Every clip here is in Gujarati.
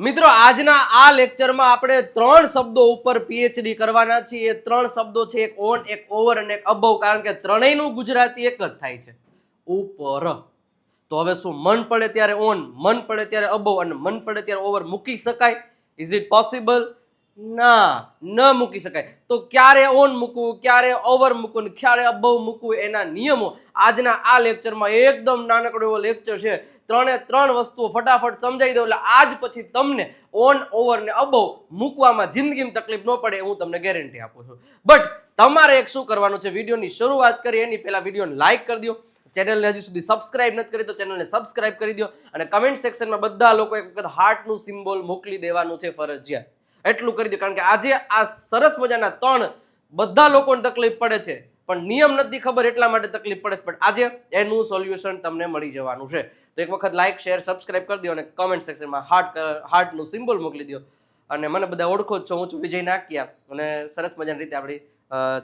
મિત્રો, આજના આ લેક્ચરમાં આપણે ત્રણ શબ્દો ઉપર પીએચડી કરવાના છીએ. એ ત્રણ શબ્દો છે, એક ઓન એક ઓવર અને એક અબવ કારણ કે ત્રણેયનું ગુજરાતી એક જ થાય છે. ઉપર. તો હવે શું, મન પડે ત્યારે ઓન મન પડે ત્યારે અબવ અને મન પડે ત્યારે ઓવર મૂકી શકાય? ઇઝ ઇટ પોસિબલ ના, ન મૂકી શકાય. તો ક્યારે ઓન મૂકવું, ક્યારે ઓવર મૂકવું ને ક્યારે અબવ મૂકવું એના નિયમો. આજના આ લેક્ચરમાં એકદમ નાનકડો એવો લેક્ચર છે. ત્રણે ત્રણ વસ્તુઓ ફટાફટ સમજાવી દઉં એટલે આજ પછી તમને ઓન ઓવર ને અબવ મૂકવામાં જિંદગીમાં તકલીફ ન પડે હું તમને ગેરંટી આપું છું. બટ તમારે એક શું કરવાનું છે? વિડીયોની શરૂઆત કરી, એની પહેલાં વિડીયોને લાઇક કરી દો. ચેનલને હજી સુધી સબસ્ક્રાઇબ નથી કરી તો ચેનલને સબસ્ક્રાઇબ કરી દો. અને કમેન્ટ સેક્શનમાં બધા લોકો એક વખત હાર્ટનું સિમ્બોલ મોકલી દેવાનું છે ફરજિયાત. એટલું કરી દો. કારણ કે આજે આ સરસ મજાના ત્રણ બધા લોકોને તકલીફ પડે છે. પણ નિયમ નથી ખબર એટલા માટે તકલીફ પડે છે. પણ આજે એનું સોલ્યુશન તમને મળી જવાનું છે. તો એક વખત લાઈક શેર સબસ્ક્રાઇબ કરી દો અને કમેન્ટ સેક્શનમાં હાર્ટ હાર્ટનું સિમ્બોલ મોકલી દો. અને મને બધા ઓળખો જ છો. હું છું વિજય નાકિયા. અને સરસ મજાની રીતે આપણી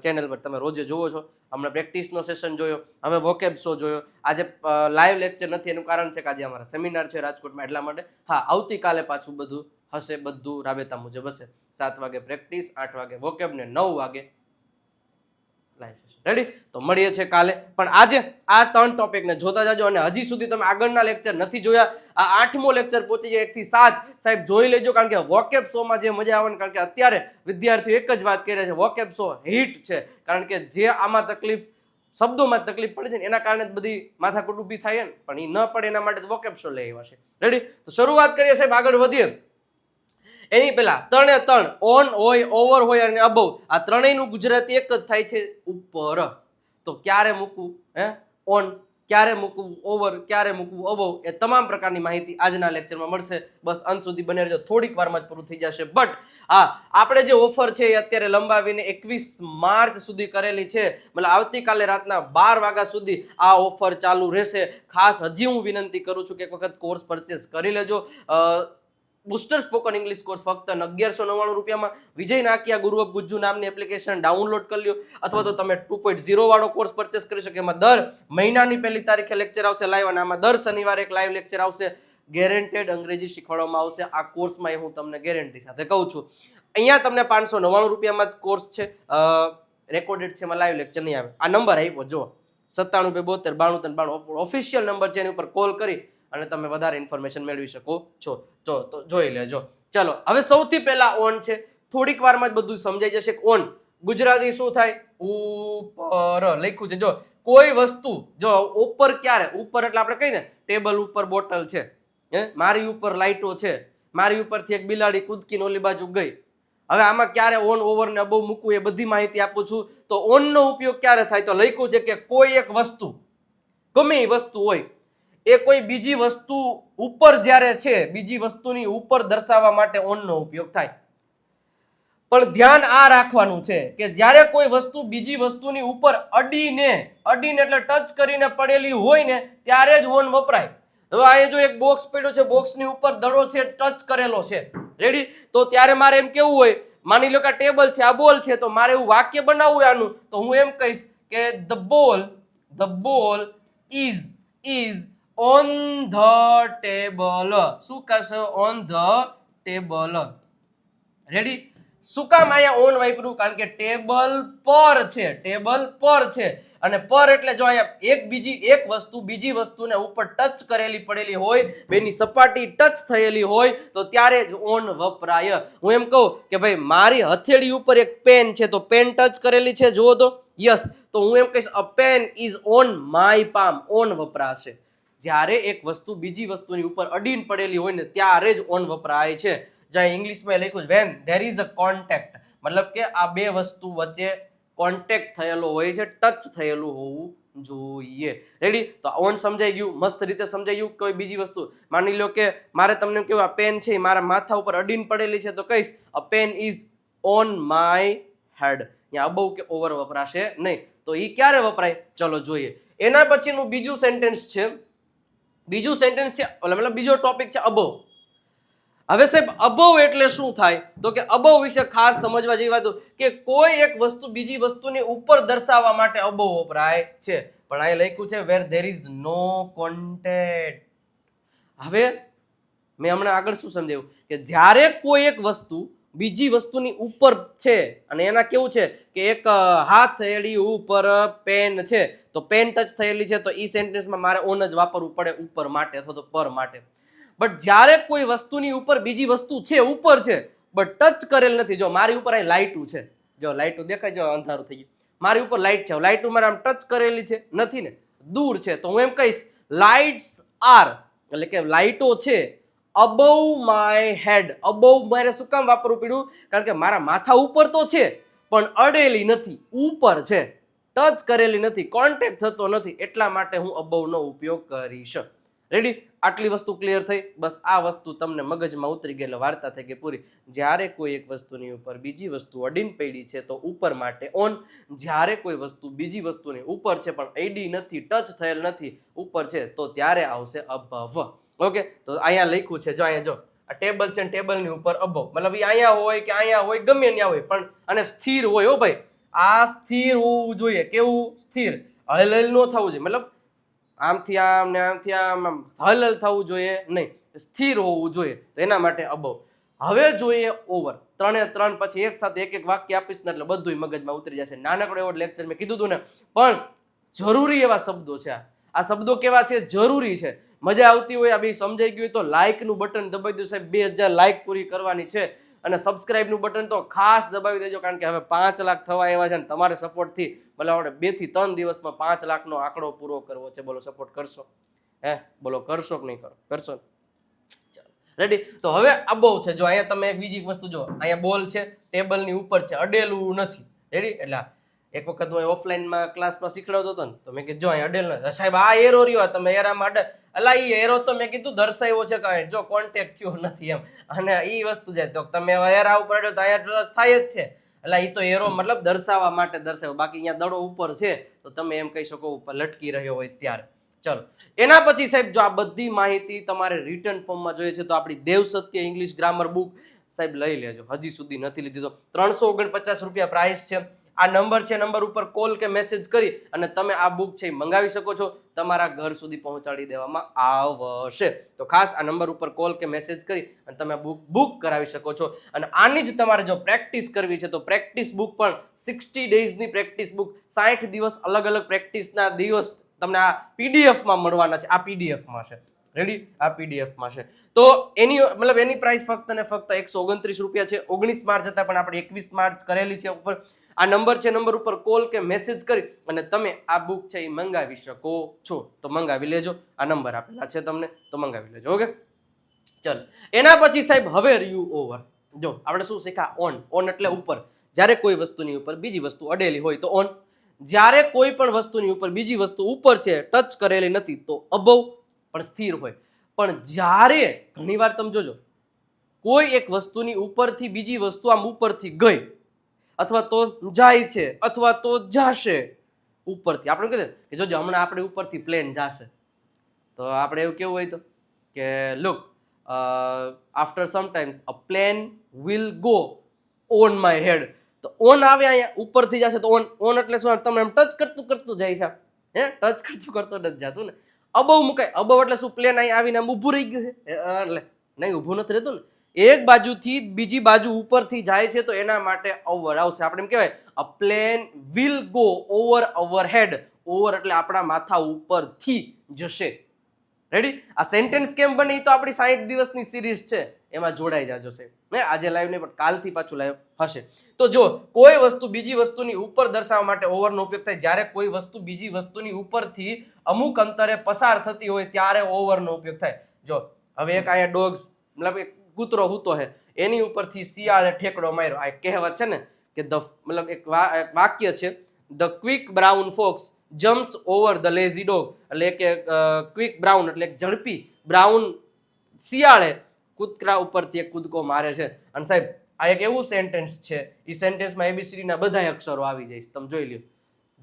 ચેનલ પર તમે રોજે જુઓ છો. હમણાં પ્રેક્ટિસનો સેશન જોયો. હવે વોકેબ શો જોયો. આજે લાઈવ લેક્ચર નથી. એનું કારણ છે કે આજે અમારા સેમિનાર છે રાજકોટમાં. એટલા માટે, હા, આવતીકાલે પાછું બધું હશે બધું રાબેતા મુજબ હશે. સાત વાગે પ્રેક્ટિસ, આઠ વાગે વોકેબ ને નવ વાગે લાઈવ રેડી તો મળીએ છીએ કાલે. પણ આજે આ ત્રણ ટોપિકને જોતા જાજો અને હજી સુધી તમે આગળના લેક્ચર નથી જોયા. આ આઠમો લેક્ચર પહોંચી જાય એકથી સાત. સાહેબ, જોઈ લેજો, કારણ કે વોકેબ શોમાં જે મજા આવે કારણ કે અત્યારે વિદ્યાર્થીઓ એક જ વાત કરે છે વોકેબ શો હિટ છે. કારણ કે જે આમાં તકલીફ, શબ્દોમાં તકલીફ પડે છે ને, એના કારણે બધી માથાકૂટ ઊભી થાય ને પણ એ ન પડે એના માટે વોકેબ શો લઈ આવ્યા છે. રેડી તો શરૂઆત કરીએ સાહેબ, આગળ વધીએ. એની પહેલા ત્રણે ત્રણ ઓન હોય ઓવર હોય અને અબવ આ ત્રણેયનું ગુજરાતી એક જ થાય છે ઉપર. તો ક્યારે મૂકવું? હે? ઓન ક્યારે મૂકવું? ઓવર ક્યારે મૂકવું? અબવ એ તમામ પ્રકારની માહિતી આજના લેક્ચરમાં મળશે. બસ અંત સુધી બને રહેજો. થોડીક વારમાં જ પૂરું થઈ જશે. બટ હા, આપણે જે ઓફર છે એ અત્યારે લંબાવીને એકવીસ માર્ચ સુધી કરેલી છે. મતલબ આવતીકાલે રાતના બાર વાગ્યા સુધી આ ઓફર ચાલુ રહેશે. ખાસ હજી હું વિનંતી કરું છું કે એક વખત કોર્સ પરચેસ કરી લેજો. બુસ્ટર સ્પોકન ઇંગ્લિશ કોર્સ ફક્ત અગિયારસો નવ્વાણું રૂપિયામાં. વિજય નાકિયા ગુરુ ઓફ ગુજ્જુ નામની એપ્લિકેશન ડાઉનલોડ કરી લો અથવા તો તમે ટુ પોઈન્ટ ઝીરો વાળો કોર્સ પરચેસ કરી શકો. એમાં દર મહિનાની પહેલી તારીખે લેક્ચર આવશે લાઈવ અને આમાં દર શનિવારે એક લાઈવ લેક્ચર આવશે. ગેરેન્ટેડ અંગ્રેજી શીખવાડવામાં આવશે. આ કોર્સમાં એ હું તમને ગેરંટી સાથે કહું છું. અહીંયા તમને પાંચસો નવ્વાણું રૂપિયામાં જ કોર્સ છે. રેકોર્ડેડ છે. એમાં લાઈવ લેક્ચર નહીં આવે. આ નંબર આપ્યો. જો સત્તાણું બે બોતેર, બાણું ત્રણ, બાણું. ઓફિશિયલ નંબર છે. એની ઉપર કોલ કરી અને તમે વધારે ઇન્ફોર્મેશન મેળવી શકો છો. જો, તો જોઈ લેજો. ચલો, હવે સૌથી પહેલા ઓન છે. થોડીક વારમાં જ બધું સમજાઈ જશે ઓન ગુજરાતી શું થાય? ઉપર, લખ્યું છે. જો, કોઈ વસ્તુ, જો, ઉપર ક્યારે? ઉપર એટલે આપણે કહીએ ને ટેબલ ઉપર બોટલ છે. હે? મારી ઉપર લાઇટો છે. મારી ઉપરથી એક બિલાડી કૂદકીને ઓલી બાજુ ગઈ. હવે આમાં ક્યારે ઓન ઓવર ને અબો મૂકવું એ બધી માહિતી આપું છું. તો ઓનનો ઉપયોગ ક્યારે થાય? તો લખ્યું છે કે કોઈ એક વસ્તુ, ગમે એ વસ્તુ હોય એ કોઈ બીજી વસ્તુ ઉપર જ્યારે છે, બીજી વસ્તુની ઉપર દર્શાવવા માટે ઓનનો ઉપયોગ થાય. પણ ધ્યાન આ રાખવાનું છે કે જ્યારે કોઈ વસ્તુ બીજી વસ્તુની ઉપર અડીને અડીને એટલે ટચ કરીને પડેલી હોય ને, ત્યારે જ ઓન વપરાય. હવે આ જો એક બોક્સ પડ્યો છે બોક્સની ઉપર દડો છે, ટચ કરેલો છે. રેડી તો ત્યારે મારે એમ કેવું હોય, માની લો કે આ ટેબલ છે, આ બોલ છે, તો મારે એવું વાક્ય બનાવવું આનું, તો હું એમ કહીશ કે the ball the ball is is on the table શું કહેશે? ઓન ધ ટેબલ રેડી શું કામ અહીંયા ઓન વાપર્યું? કારણ કે ટેબલ પર છે. ટેબલ પર છે. અને પર એટલે જો અહીંયા એક બીજી એક વસ્તુ બીજી વસ્તુને ઉપર ટચ કરેલી પડેલી હોય, બેની સપાટી ટચ થયેલી હોય, તો ત્યારે જ ઓન વપરાય. હું એમ કહું કે ભાઈ, મારી હથેળી ઉપર એક પેન છે, તો પેન ટચ કરેલી છે? જુઓ તો. યસ તો હું એમ કહીશ a pen is on my palm on વપરાશે. જ્યારે એક વસ્તુ બીજી વસ્તુની ઉપર અડીન પડેલી હોય ને ત્યારે જ ઓન વપરાય છે. જ્યાં ઇંગ્લિશમાં લખ્યું when there is a contact મતલબ કે આ બે વસ્તુ વચ્ચે કોન્ટેક્ટ થયેલો હોય છે ટચ થયેલું હોવું જોઈએ. રેડી તો ઓન સમજાઈ ગયું, મસ્ત રીતે સમજાઈ ગયું કોઈ બીજી વસ્તુ. માની લો કે મારે તમને કેવું આ પેન છે મારા માથા ઉપર અડીન પડેલી છે, તો કહીશ a pen is on my head અહીંયા અબવ કે ઓવર વપરાશે નહીં. તો એ ક્યારે વપરાય? ચલો જોઈએ. એના પછીનું બીજું સેન્ટેન્સ છે બીજું સેન્ટેન્સ છે મતલબ બીજો ટોપિક છે અબવ હવે સાહેબ અબવ એટલે શું થાય? તો કે અબવ વિશે ખાસ સમજવા જેવી વાત કે કોઈ એક વસ્તુ બીજી વસ્તુની ઉપર દર્શાવવા માટે અબવ વપરાય છે. પણ અહીં લખ્યું છે where there is no contact હવે મેં હમણાં આગળ શું સમજાવ્યું? કે જ્યારે કોઈ એક વસ્તુ બીજી વસ્તુની ઉપર છે અને એના કેવું છે કે એક હાથ એડી ઉપર પેન છે, તો પેન ટચ થયેલી છે, તો એ સેન્ટેન્સમાં મારે ઓન જ વાપરવું પડે ઉપર માટે અથવા તો પર માટે. બટ જ્યારે કોઈ વસ્તુની ઉપર બીજી વસ્તુ છે, ઉપર છે, બટ ટચ કરેલ નથી, જો મારી ઉપર અહીં લાઇટું છે, જો લાઇટું દેખાય, જો અંધારું થઈ ગયું. મારી ઉપર લાઇટ છે લાઇટું મારે આમ ટચ કરેલી છે, નથી ને, દૂર છે, તો હું એમ કહીશ, લાઇટ્સ આર, એટલે કે લાઇટો છે અબવ માય હેડ અબવ મારે શું કામ વાપરવું પડ્યું કારણ કે મારા માથા ઉપર તો છે, પણ અડેલી નથી. ઉપર છે. ટચ કરેલી નથી. કોન્ટેક્ટ થતો નથી. એટલા માટે હું અબવનો ઉપયોગ કરીશ. રેડી આટલી વસ્તુ ક્લિયર થઈ? બસ આ વસ્તુ તમને મગજમાં ઉતરી ગયેલો વાર્તા થઈ ગઈ પૂરી. જ્યારે કોઈ એક વસ્તુની ઉપર બીજી વસ્તુ અડીન પડી છે, તો ઉપર માટે ઓન જ્યારે કોઈ વસ્તુ બીજી વસ્તુની ઉપર છે, પણ એડી નથી ટચ થયેલ નથી, ઉપર છે, તો ત્યારે આવશે અભવ ઓકે તો અહીંયા લખ્યું છે, જો અહીંયા જો. આ ટેબલ છે ટેબલની ઉપર અભવ મતલબ એ અહીંયા હોય કે અહીંયા હોય, ગમે ત્યાં હોય, પણ અને સ્થિર હોય હો ભાઈ. આ સ્થિર હોવું જોઈએ. કેવું? સ્થિર. હલ હલ ન થવું જોઈએ. મતલબ આમથી આમ ને આમથી આમ આમ હલલ થવું જોઈએ, નહીં, સ્થિર હોવું જોઈએ. તો એના માટે અબવ હવે જોઈએ ઓવર ત્રણે ત્રણ પછી એક સાથે એક એક વાક્ય આપીશ ને એટલે બધું મગજમાં ઉતરી જશે. નાનકડો એવો લેક્ચર મેં કીધું હતું ને. પણ જરૂરી એવા શબ્દો છે આ. શબ્દો કેવા છે? જરૂરી છે. મજા આવતી હોય, આ બી સમજાઈ ગયું તો લાઇકનું બટન દબાવી દો સાહેબ. બે હજાર લાઇક પૂરી કરવાની છે. અને સબસ્ક્રાઇબનું બટન તો ખાસ દબાવી દેજો, કારણ કે હવે પાંચ લાખ થવા એવા છે ને તમારે સપોર્ટથી ભલે આપણે બેથી ત્રણ દિવસમાં પાંચ લાખનો આંકડો પૂરો કરવો છે, બોલો સપોર્ટ કરશો? હે? બોલો કરશો કે નહીં કરો? કરશો રેડી તો હવે આ બહુ છે. જો અહીંયા તમે એક બીજી વસ્તુ જો, અહીંયા બોલ છે ટેબલની ઉપર છે. અડેલું નથી. રેડી એટલે એક વખત હું ઓફલાઈનમાં ક્લાસમાં શીખડાવતો હતો ને, તો મેં કીધું, જો અહીંયા અડેલ નથી. સાહેબ, આ એરો રહ્યો. તમે એરામાં અડે અલા એ એરો તો મેં કીધું દર્શાવ્યો છે કે જો કોન્ટેક્ટ થયો નથી એમ. અને એ વસ્તુ છે. તો તમે એરા ઉપર તો અહીંયા થાય જ છે. એટલે એ તો એરો મતલબ દર્શાવવા માટે દર્શાવ્યો. બાકી અહીંયા દડો ઉપર છે. તો તમે એમ કહી શકો ઉપર લટકી રહ્યો હોય ત્યારે. ચલો. એના પછી સાહેબ, જો આ બધી માહિતી તમારે રિટર્ન ફોર્મમાં જોઈએ છે, તો આપણી Dev Satya English grammar book સાહેબ લઈ લેજો. હજી સુધી નથી લીધી. તો ત્રણસો ઓગણપચાસ રૂપિયા પ્રાઇસ છે. આ નંબર છે, નંબર ઉપર કોલ કે મેસેજ કરી અને તમે આ બુક છે મંગાવી શકો છો. તમારા ઘર સુધી પહોંચાડી દેવામાં આવશે. તો ખાસ આ નંબર ઉપર કોલ કે મેસેજ કરી અને તમે બુક બુક કરાવી શકો છો. અને આની જ તમારે જો પ્રેક્ટિસ કરવી છે, તો પ્રેક્ટિસ બુક પણ સિક્સટી ડેઝની પ્રેક્ટિસ બુક, સાઠ દિવસ અલગ અલગ પ્રેક્ટિસના દિવસ તમને આ પીડીએફમાં મળવાના છે. આ પીડીએફમાં છે. રેડી આ પીડીએફમાં છે. તો એની, મતલબ એની પ્રાઇસ ફક્ત ને ફક્ત એકસો ઓગણત્રીસ રૂપિયા છે. ઓગણીસ માર્ચ હતા, પણ આપણે એકવીસ માર્ચ કરેલી છે ઉપર. આ નંબર છે નંબર ઉપર કોલ કે મેસેજ કરી અને તમે આ બુક છે એ મંગાવી શકો છો. તો મંગાવી લેજો. આ નંબર આપેલા છે તમને, તો મંગાવી લેજો ઓકે ચલો. એના પછી સાહેબ, હવે રહ્યું ઓવર જો, આપણે શું શીખ્યા? ઓન ઓન એટલે ઉપર. જ્યારે કોઈ વસ્તુની ઉપર બીજી વસ્તુ અડેલી હોય તો ઓન જ્યારે કોઈ પણ વસ્તુની ઉપર બીજી વસ્તુ ઉપર છે ટચ કરેલી નથી, તો અબવ પણ સ્થિર હોય. પણ જ્યારે, ઘણીવાર તમે જોજો, કોઈ એક વસ્તુની ઉપરથી બીજી વસ્તુ આમ ઉપરથી ગઈ, અથવા તો જાય છે, અથવા તો જાશે ઉપરથી. આપણે કહે કે જોજો, હમણાં આપણે ઉપરથી પ્લેન જાશે. તો આપણે એવું કેવું હોય તો કે look after sometimes a plane will go on my head તો ઓન આવે અહીંયા, ઉપરથી જશે તો ઓન ઓન એટલે શું? તમે એમ ટચ કરતું કરતું જાય છે. હે? ટચ કરતું કરતું નથી જતું ને. અબવ મુકાય. અબવ એટલે શું? પ્લેન અહીં આવીને આમ ઊભું રહી ગયું છે? એટલે નહીં ઊભું નથી રહેતું ને. એક બાજુથી બીજી બાજુ ઉપરથી જાય છે તો એના માટે ઓવર આવશે. આપણે એમ કહેવાય a plane will go over our head over એટલે આપણા માથા ઉપરથી જશે. રેડી આ સેન્ટેન્સ કેમ બને તો આપણી સાઠ દિવસની સિરીઝ છે. એમાં જોડાઈ જાજો છે ને આજે લાઈવ નહીં, પણ કાલથી પાછું લાઈવ હશે. તો જો, કોઈ વસ્તુ બીજી વસ્તુની ઉપર દર્શાવવા માટે ઓવરનો ઉપયોગ થાય, જ્યારે કોઈ વસ્તુ બીજી વસ્તુની ઉપરથી અમુક અંતરે પસાર થતી હોય, ત્યારે ઓવરનો ઉપયોગ થાય. જો, હવે એક અહીંયા ડોગ્સ મતલબ એક કૂતરો હૂતો છે એની ઉપરથી શિયાળે ઠેકડો માર્યો. આ કહેવત છે ને, કે ધ, મતલબ એક વાક્ય છે the quick brown fox jumps over the lazy dog એટલે કે ક્વિક બ્રાઉન એટલે ઝડપી બ્રાઉન શિયાળે કૂતરા ઉપરથી એક કૂદકો મારે છે. અને સાહેબ, આ એક એવું સેન્ટેન્સ છે, એ સેન્ટેન્સમાં એબીસીડીના બધા અક્ષરો આવી જાય. તમે જોઈ લ્યો.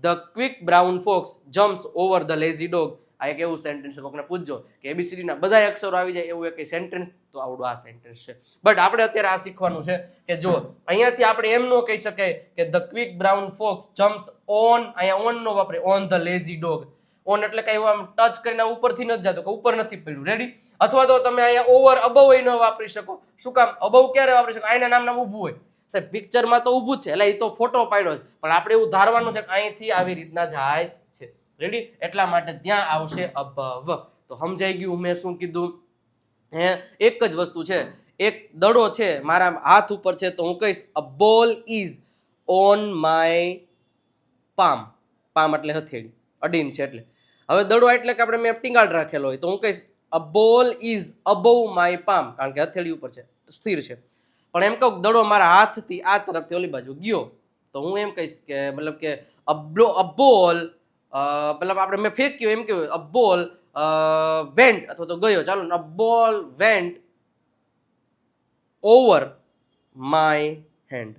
The quick brown fox jumps over the lazy dog આ એક એવું સેન્ટેન્સ છે, કોકને પૂછજો કે એબીસીડીના બધા અક્ષરો આવી જાય એવું એક સેન્ટેન્સ તો આવડું આ સેન્ટેન્સ છે. બટ આપણે અત્યારે આ શીખવાનું છે કે જો અહીંયાથી આપણે એમ ન કહી શકાય કે the quick brown fox jumps on અહીંયા ઓન નો વાપરે on the lazy dog on એટલે કઈ આમ ટચ કરીને ઉપરથી નથી જતો, કે ઉપર નથી પડ્યું. રેડી અથવા તો તમે અહીંયા ઓવર અબવ ન વાપરી શકો. શું કામ? અબવ ક્યારે વાપરી શકો? આના નામ નામ ઊભું હોય. સાહેબ પિક્ચરમાં તો ઊભું છે. એટલે એ તો ફોટો પાડ્યો છે પણ આપણે એવું ધારવાનું છે કે અહીંથી આવી રીતના જાય રેડી એટલા માટે ત્યાં આવશે અભવ તો સમજાઈ ગયું મેં શું કીધું? હે, એક જ વસ્તુ છે. એક દડો છે મારા હાથ ઉપર છે તો હું કહીશ a ball is on my palm palm એટલે હથેળી. અડીન છે એટલે. હવે દડો એટલે કે આપણે મેં ટીંગાડ રાખેલો હોય તો હું કહીશ a ball is above my palm કારણ કે હથેળી ઉપર છે. સ્થિર છે. પણ એમ કહું દડો મારા હાથથી આ તરફથી ઓલી બાજુ ગયો. તો હું એમ કહીશ કે, મતલબ કે અ બોલ મતલબ આપણે મેં ફેંક્યું, એમ કેવું અ, બોલ વેન્ટ. અથવા તો ગયો, ચાલો, a, ball, went over my hand.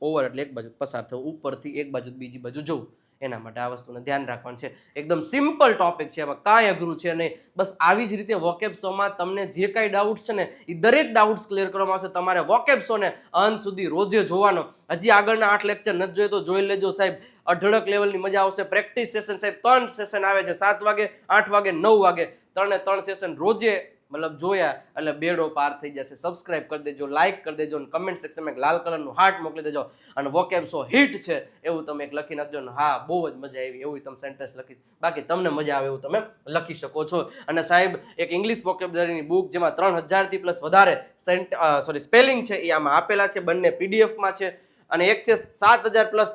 Over એટલે એક બાજુ પસાર થવું, ઉપરથી એક બાજુ બીજી બાજુ જવું. એના માટે આ વસ્તુને ધ્યાન રાખવાનું છે. એકદમ સિમ્પલ ટોપિક છે. એમાં કાંઈ અઘરું છે નહીં. બસ આવી જ રીતે વોકેબ શોમાં તમને જે કાંઈ ડાઉટ્સ છે ને એ દરેક ડાઉટ્સ ક્લિયર કરવામાં આવશે. તમારે વોકેબ શોને અંત સુધી રોજે જોવાનો. હજી આગળના આઠ લેક્ચર નથી જોઈએ તો જોઈ લેજો સાહેબ. અઢળક લેવલની મજા આવશે. પ્રેક્ટિસ સેશન સાહેબ ત્રણ સેશન આવે છે. સાત વાગે, આઠ વાગે, નવ વાગે. ત્રણે ત્રણ સેશન રોજે મતલબ જોયા એટલે બેડો પાર થઈ જશે. સબસ્ક્રાઇબ કરી દેજો લાઇક કરી દેજો અને કમેન્ટ સેક્શનમાં એક લાલ કલરનું હાર્ટ મોકલી દેજો. અને વોકેબ સો હિટ છે, એવું તમે એક લખી નાખજો ને હા, બહુ જ મજા આવી, એવું તમે સેન્ટેન્સ લખી બાકી તમને મજા આવે એવું તમે લખી શકો છો. અને સાહેબ, એક ઇંગ્લિશ વોકેબલરીની બુક જેમાં ત્રણ હજારથી પ્લસ વધારે સેન્ટ સોરી સ્પેલિંગ છે, એ આમાં આપેલા છે, બંને પીડીએફમાં છે. અને એક છે સાત હજાર પ્લસ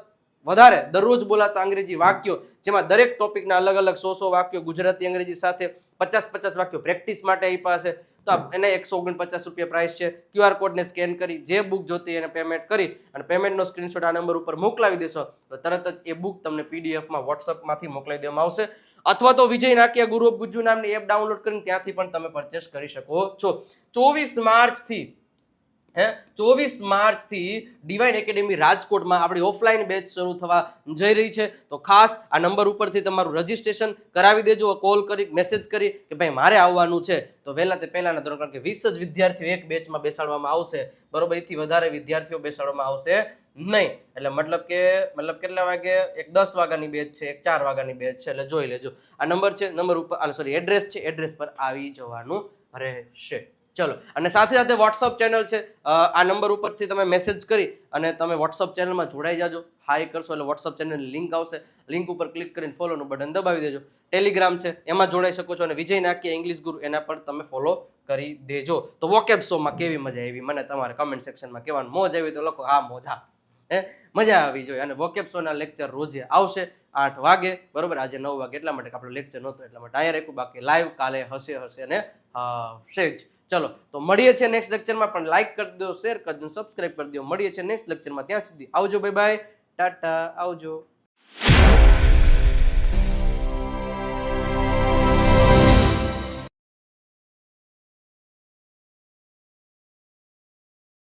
વધારે દરરોજ બોલાતા અંગ્રેજી વાક્યો, જેમાં દરેક ટોપિકના અલગ અલગ સો સો વાક્યો ગુજરાતી અંગ્રેજી સાથે પચાસ પચાસ વાક્યો પ્રેક્ટિસ માટે આપ્યા છે. તો એને એકસો ઓગણપચાસ રૂપિયા પ્રાઇસ છે. ક્યુઆર કોડને સ્કેન કરી જે બુક જોતી એને પેમેન્ટ કરી અને પેમેન્ટનો સ્ક્રીનશોટ આ નંબર ઉપર મોકલાવી દેશો. તો તરત જ એ બુક તમને પીડીએફમાં વોટ્સઅપમાંથી મોકલાવી દેવામાં આવશે. અથવા તો વિજય નાકિયા ગુરુ ઓફ ગુજ્જુ નામની એપ ડાઉનલોડ કરીને ત્યાંથી પણ તમે પરચેસ કરી શકો છો. ચોવીસ માર્ચથી હે? ચોવીસ માર્ચથી ડિવાઇન એકેડેમી રાજકોટમાં આપણી ઓફલાઈન બેચ શરૂ થવા જઈ રહી છે. તો ખાસ આ નંબર ઉપરથી તમારું રજીસ્ટ્રેશન કરાવી દેજો કોલ કરી મેસેજ કરી કે ભાઈ મારે આવવાનું છે. તો વહેલા તે પહેલાના ધોરણ, કારણ કે વીસ જ વિદ્યાર્થીઓ એક બેચમાં બેસાડવામાં આવશે. બરોબર, એથી વધારે વિદ્યાર્થીઓ બેસાડવામાં આવશે નહીં. એટલે મતલબ કે, મતલબ કેટલા વાગે? એક દસ વાગ્યાની બેચ છે, એક ચાર વાગ્યાની બેચ છે. એટલે જોઈ લેજો. આ નંબર છે નંબર ઉપર સોરી એડ્રેસ છે એડ્રેસ પર આવી જવાનું રહેશે. ચલો. અને સાથે સાથે વોટ્સઅપ ચેનલ છે. આ નંબર ઉપરથી તમે મેસેજ કરી અને તમે વોટ્સઅપ ચેનલમાં જોડાઈ જાજો. હાઈ કરશો એટલે વોટ્સઅપ ચેનલની લિંક આવશે. લિંક ઉપર ક્લિક કરીને ફોલોનું બટન દબાવી દેજો. ટેલિગ્રામ છે, એમાં જોડાઈ શકો છો અને વિજય નાખ્ય ઇંગ્લિશ ગુરુ એના પર તમે ફોલો કરી દેજો. તો વોકેબ શોમાં કેવી મજા આવી? મને તમારે કમેન્ટ સેક્શનમાં કહેવાનું મોજ આવી તો લખો, હા, મોજા. હે? મજા આવી જોઈએ અને વોકેપ શોના લેક્ચર રોજે આવશે આઠ વાગે. બરોબર? આજે નવ વાગે. એટલા માટે આપણો લેક્ચર નહોતો, એટલા માટે અહીંયા રાખ્યું બાકી લાઈવ કાલે હશે હશે અને હશે જ. ચલો, તો મળીએ છીએ નેક્સ્ટ લેક્ચરમાં પણ લાઈક કરી દો શેર કરી દો સબસ્ક્રાઈબ કરી દો. મળીએ છીએ નેક્સ્ટ લેક્ચરમાં ત્યાં સુધી આવજો. Bye bye tata. આવજો.